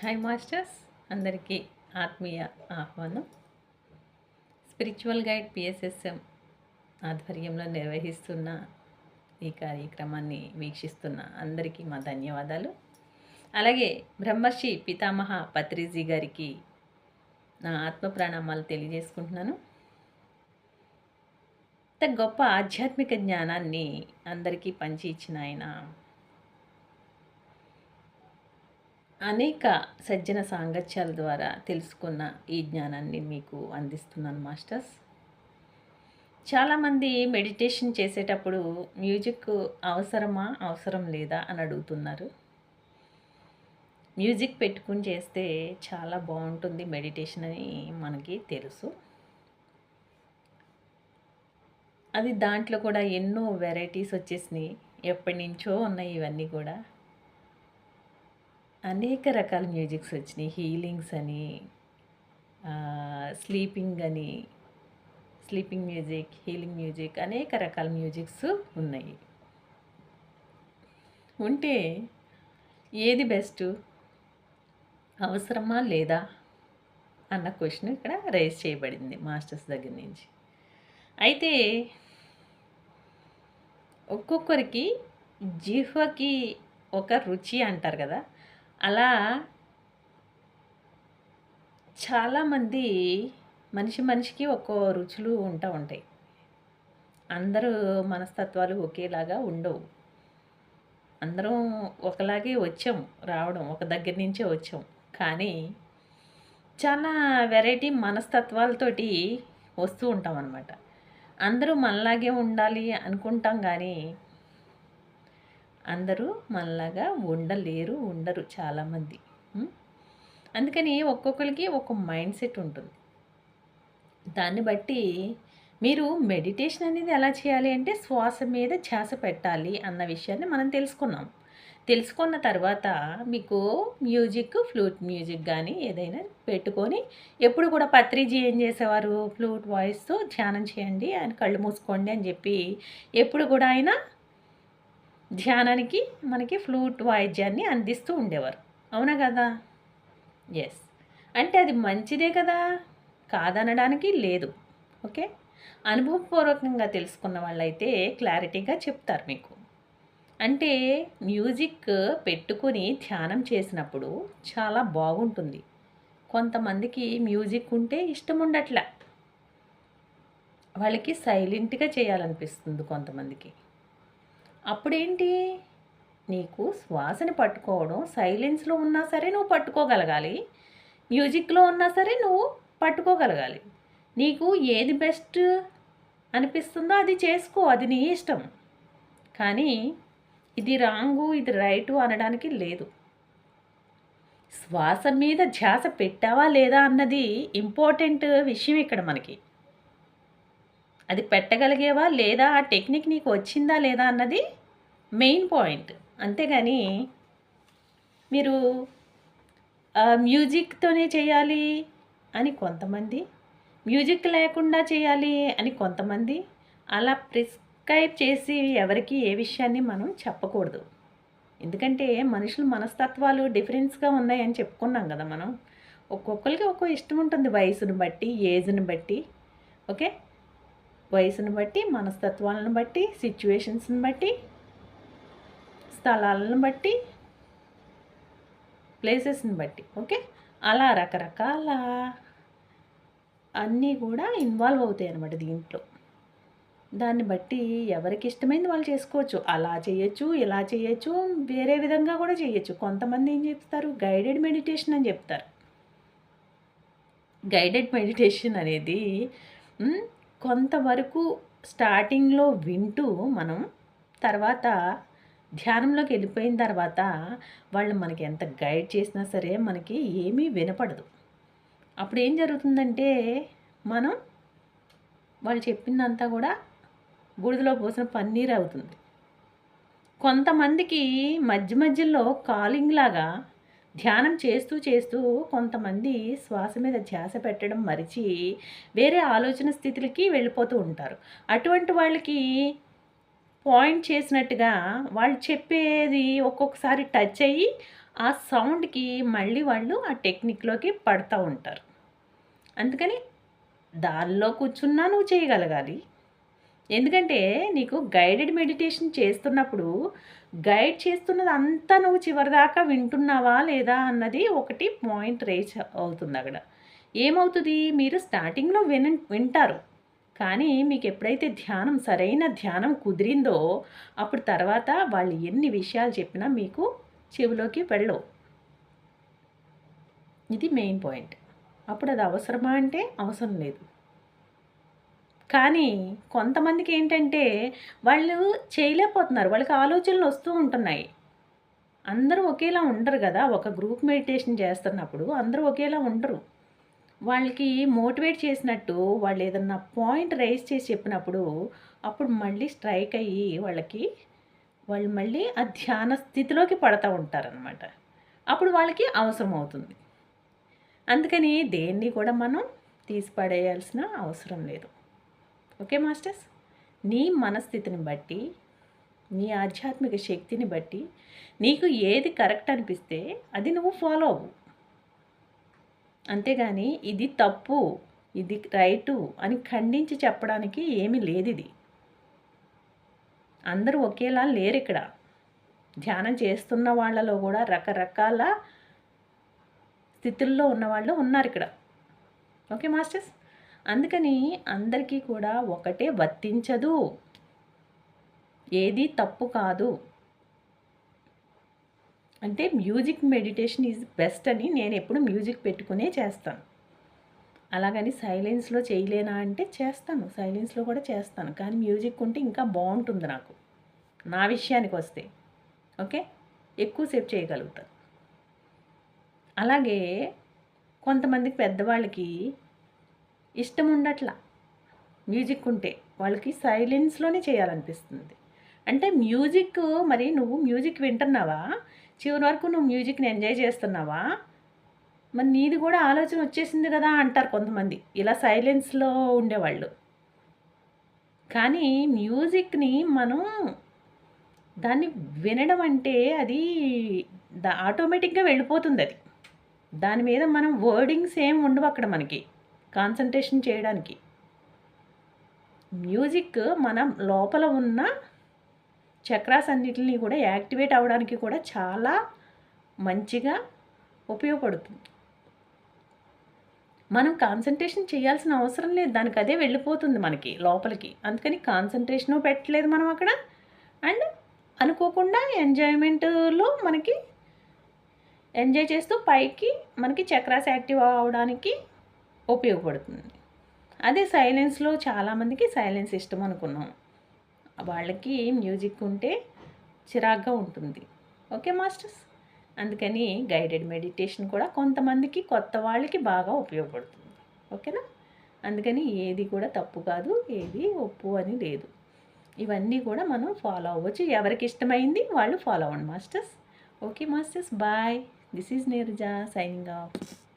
Hi masters అందరికీ ఆత్మీయ ఆహ్వానం. స్పిరిచువల్ గైడ్ పిఎస్ఎస్ఎం ఆధ్వర్యంలో నిర్వహిస్తున్న ఈ కార్యక్రమాన్ని వీక్షిస్తున్న అందరికీ మా ధన్యవాదాలు. అలాగే బ్రహ్మర్షి పితామహ పత్రిజీ గారికి నా ఆత్మ ప్రణామాలు తెలియజేసుకుంటున్నాను. ఇంత గొప్ప ఆధ్యాత్మిక జ్ఞానాన్ని అందరికీ పంచి ఇచ్చిన ఆయన అనేక సజ్జన సాంగత్యాల ద్వారా తెలుసుకున్న ఈ జ్ఞానాన్ని మీకు అందిస్తున్నాను మాస్టర్స్. చాలామంది మెడిటేషన్ చేసేటప్పుడు మ్యూజిక్ అవసరమా అవసరం లేదా అని అడుగుతున్నారు. మ్యూజిక్ పెట్టుకుని చేస్తే చాలా బాగుంటుంది మెడిటేషన్ అని మనకి తెలుసు. అది దాంట్లో కూడా ఎన్నో వెరైటీస్ వచ్చేసినాయి. ఎప్పటి నుంచో ఉన్నాయి ఇవన్నీ కూడా. అనేక రకాల మ్యూజిక్స్ వచ్చినాయి. హీలింగ్స్ అని స్లీపింగ్ అని స్లీపింగ్ మ్యూజిక్ హీలింగ్ మ్యూజిక్ అనేక రకాల మ్యూజిక్స్ ఉన్నాయి. ఉంటే ఏది బెస్ట్? అవసరమా లేదా? అన్న క్వశ్చన్ ఇక్కడ రైజ్ చేయబడింది మాస్టర్స్ దగ్గర నుంచి. అయితే ఒక్కొక్కరికి జిహ్వకి ఒక రుచి అంటారు కదా? అలా చాలామంది మనిషి మనిషికి ఒక్కో రుచులు ఉంటా ఉంటాయి. అందరూ మనస్తత్వాలు ఒకేలాగా ఉండవు. అందరం ఒకలాగే వచ్చాం రావడం ఒక దగ్గర నుంచే వచ్చాం. కానీ చాలా వెరైటీ మనస్తత్వాలతోటి వస్తూ ఉంటాం అనమాట అందరూ మనలాగే ఉండాలి అనుకుంటాం కానీ అందరూ మనలాగా ఉండలేరు ఉండరు చాలామంది. అందుకని ఒక్కొక్కరికి ఒక మైండ్ సెట్ ఉంటుంది. దాన్ని బట్టి మీరు మెడిటేషన్ అనేది ఎలా చేయాలి అంటే శ్వాస మీద ధ్యాస పెట్టాలి అన్న విషయాన్ని మనం తెలుసుకున్నాం. తెలుసుకున్న తర్వాత మీకు మ్యూజిక్ ఫ్లూట్ మ్యూజిక్ కానీ ఏదైనా పెట్టుకొని ఎప్పుడు కూడా పత్రిజీ ఏం చేసేవారు? ఫ్లూట్ వాయిస్తో ధ్యానం చేయండి ఆయన కళ్ళు మూసుకోండి అని చెప్పి ఎప్పుడు కూడా ఆయన ధ్యానానికి మనకి ఫ్లూట్ వాయిద్యాన్ని అందిస్తూ ఉండేవారు. అవునా కదా? ఎస్ అంటే అది మంచిదే కదా? కాదనడానికి లేదు. ఓకే? అనుభవపూర్వకంగా తెలుసుకున్న వాళ్ళైతే క్లారిటీగా చెప్తారు మీకు. అంటే మ్యూజిక్ పెట్టుకొని ధ్యానం చేసినప్పుడు చాలా బాగుంటుంది. కొంతమందికి మ్యూజిక్ ఉంటే ఇష్టం ఉండట్లా. వాళ్ళకి సైలెంట్గా చేయాలనిపిస్తుంది కొంతమందికి. అప్పుడేంటి? నీకు శ్వాసని పట్టుకోవడం సైలెన్స్లో ఉన్నా సరే నువ్వు పట్టుకోగలగాలి. మ్యూజిక్లో ఉన్నా సరే నువ్వు పట్టుకోగలగాలి. నీకు ఏది బెస్ట్ అనిపిస్తుందో అది చేసుకో అది నీ ఇష్టం. కానీ ఇది రాంగు ఇది రైటు అనడానికి లేదు. శ్వాస మీద ధ్యాస పెట్టావా లేదా అన్నది ఇంపార్టెంట్ విషయం ఇక్కడ మనకి. అది పెట్టగలిగేవా లేదా? ఆ టెక్నిక్ నీకు వచ్చిందా లేదా అన్నది మెయిన్ పాయింట్. అంతేగాని మీరు మ్యూజిక్తోనే చేయాలి అని కొంతమంది మ్యూజిక్ లేకుండా చేయాలి అని కొంతమంది అలా ప్రిస్క్రైబ్ చేసి ఎవరికి ఏ విషయాన్ని మనం చెప్పకూడదు. ఎందుకంటే మనుషుల మనస్తత్వాలు డిఫరెన్స్గా ఉన్నాయని చెప్పుకున్నాం కదా మనం. ఒక్కొక్కరికి ఒక్కో ఇష్టం ఉంటుంది వయసును బట్టి ఏజ్ని బట్టి ఓకే? వయసును బట్టి మనస్తత్వాలను బట్టి సిచ్యువేషన్స్ని బట్టి స్థలాలను బట్టి ప్లేసెస్ని బట్టి ఓకే? అలా రకరకాల అన్నీ కూడా ఇన్వాల్వ్ అవుతాయి అన్నమాట దీంట్లో. దాన్ని బట్టి ఎవరికి ఇష్టమైంది వాళ్ళు చేసుకోవచ్చు. అలా చేయొచ్చు ఇలా చేయొచ్చు వేరే విధంగా కూడా చేయొచ్చు. కొంతమంది ఏం చెప్తారు? గైడెడ్ మెడిటేషన్ అని చెప్తారు. గైడెడ్ మెడిటేషన్ అనేది కొంతవరకు స్టార్టింగ్లో వింటూ మనం తర్వాత ధ్యానంలోకి వెళ్ళిపోయిన తర్వాత వాళ్ళు మనకి ఎంత గైడ్ చేసినా సరే మనకి ఏమీ వినపడదు. అప్పుడు ఏం జరుగుతుందంటే మనం వాళ్ళు చెప్పిందంతా కూడా బూడిదలో పోసిన పన్నీర్ అవుతుంది. కొంతమందికి మధ్య మధ్యలో కాలింగ్ లాగా ధ్యానం చేస్తూ చేస్తూ కొంతమంది శ్వాస మీద ధ్యాస పెట్టడం మరిచి వేరే ఆలోచన స్థితులకి వెళ్ళిపోతూ ఉంటారు. అటువంటి వాళ్ళకి పాయింట్ చేసినట్టుగా వాళ్ళు చెప్పేది ఒక్కొక్కసారి టచ్ అయ్యి ఆ సౌండ్కి మళ్ళీ వాళ్ళు ఆ టెక్నిక్లోకి పడతా ఉంటారు. అందుకని దానిలో కూర్చున్నా నువ్వు చేయగలగాలి. ఎందుకంటే నీకు గైడెడ్ మెడిటేషన్ చేస్తున్నప్పుడు గైడ్ చేస్తున్నది అంతా నువ్వు చివరిదాకా వింటున్నావా లేదా అన్నది ఒకటి పాయింట్ రేచ్ అవుతుంది అక్కడ. ఏమవుతుంది? మీరు స్టార్టింగ్లో విన వింటారు. కానీ మీకు ఎప్పుడైతే ధ్యానం సరైన ధ్యానం కుదిరిందో అప్పుడు తర్వాత వాళ్ళు ఎన్ని విషయాలు చెప్పినా మీకు చెవిలోకి వెళ్ళవు. ఇది మెయిన్ పాయింట్. అప్పుడు అది అవసరమా అంటే అవసరం లేదు. కానీ కొంతమందికి ఏంటంటే వాళ్ళు చేయలేకపోతున్నారు. వాళ్ళకి ఆలోచనలు వస్తూ ఉంటున్నాయి. అందరూ ఒకేలా ఉండరు కదా. ఒక గ్రూప్ మెడిటేషన్ చేస్తున్నప్పుడు అందరూ ఒకేలా ఉండరు. వాళ్ళకి మోటివేట్ చేసినట్టు వాళ్ళు ఏదన్నా పాయింట్ రైజ్ చేసి చెప్పినప్పుడు అప్పుడు మళ్ళీ స్ట్రైక్ అయ్యి వాళ్ళకి వాళ్ళు మళ్ళీ ఆ ధ్యాన స్థితిలోకి పడతా ఉంటారనమాట అప్పుడు వాళ్ళకి అవసరం అవుతుంది. అందుకని దేన్ని కూడా మనం తీసి పడేయాల్సిన అవసరం లేదు. Okay masters? నీ మనస్థితిని బట్టి నీ ఆధ్యాత్మిక శక్తిని బట్టి నీకు ఏది కరెక్ట్ అనిపిస్తే అది నువ్వు ఫాలో అవ్వు. అంతేగాని ఇది తప్పు ఇది రైటు అని ఖండించి చెప్పడానికి ఏమీ లేదు ఇది అందరూ ఒకేలా లేరు ఇక్కడ ధ్యానం చేస్తున్న వాళ్ళలో కూడా రకరకాల స్థితుల్లో ఉన్నవాళ్ళు ఉన్నారు ఇక్కడ ఓకే మాస్టర్స్? అందుకని అందరికీ కూడా ఒకటే వర్తించదు. ఏది తప్పు కాదు. అంటే మ్యూజిక్ మెడిటేషన్ ఈజ్ బెస్ట్ అని నేను ఎప్పుడు మ్యూజిక్ పెట్టుకునే చేస్తాను. అలాగని సైలెన్స్లో చేయలేనా అంటే చేస్తాను. సైలెన్స్లో కూడా చేస్తాను. కానీ మ్యూజిక్ ఉంటే ఇంకా బాగుంటుంది నాకు. నా విషయానికి వస్తే. ఓకే? ఎక్కువసేపు చేయగలుగుతాను. అలాగే కొంతమందికి పెద్దవాళ్ళకి ఇష్టం ఉండట్లా. మ్యూజిక్ ఉంటే వాళ్ళకి సైలెన్స్లోనే చేయాలనిపిస్తుంది. అంటే మ్యూజిక్ మరి నువ్వు మ్యూజిక్ వింటున్నావా? చివరి వరకు నువ్వు మ్యూజిక్ని ఎంజాయ్ చేస్తున్నావా? మరి నీది కూడా ఆలోచన వచ్చేసింది కదా అంటారు కొంతమంది. ఇలా సైలెన్స్లో ఉండేవాళ్ళు. కానీ మ్యూజిక్ని మనం దాన్ని వినడం అంటే అది ఆటోమేటిక్గా వెళ్ళిపోతుంది అది. దాని మీద మనం వర్డింగ్స్ ఏం ఉండవు అక్కడ మనకి. కాన్సన్ట్రేషన్ చేయడానికి. మ్యూజిక్ మన లోపల ఉన్న చక్రాస్ అన్నిటిని కూడా యాక్టివేట్ అవ్వడానికి కూడా చాలా మంచిగా ఉపయోగపడుతుంది. మనం కాన్సన్ట్రేషన్ చేయాల్సిన అవసరం లేదు. దానికి అదే వెళ్ళిపోతుంది మనకి లోపలికి. అందుకని కాన్సన్ట్రేషను పెట్టలేదు మనం అక్కడ. అండ్ అనుకోకుండా ఎంజాయ్మెంట్లో మనకి ఎంజాయ్ చేస్తూ పైకి మనకి చక్రాస్ యాక్టివ్ అవడానికి ఉపయోగపడుతుంది. అదే సైలెన్స్లో చాలామందికి సైలెన్స్ ఇష్టం అనుకున్నాం. వాళ్ళకి మ్యూజిక్ ఉంటే చిరాగ్గా ఉంటుంది. Okay masters? అందుకని గైడెడ్ మెడిటేషన్ కూడా కొంతమందికి కొత్త వాళ్ళకి బాగా ఉపయోగపడుతుంది. ఓకేనా? అందుకని ఏది కూడా తప్పు కాదు ఏది ఒప్పు అని లేదు. ఇవన్నీ కూడా మనం ఫాలో అవ్వచ్చు. ఎవరికి ఇష్టమైంది వాళ్ళు ఫాలో అవ్వండి masters. Okay masters bye. This is Neeraja signing off.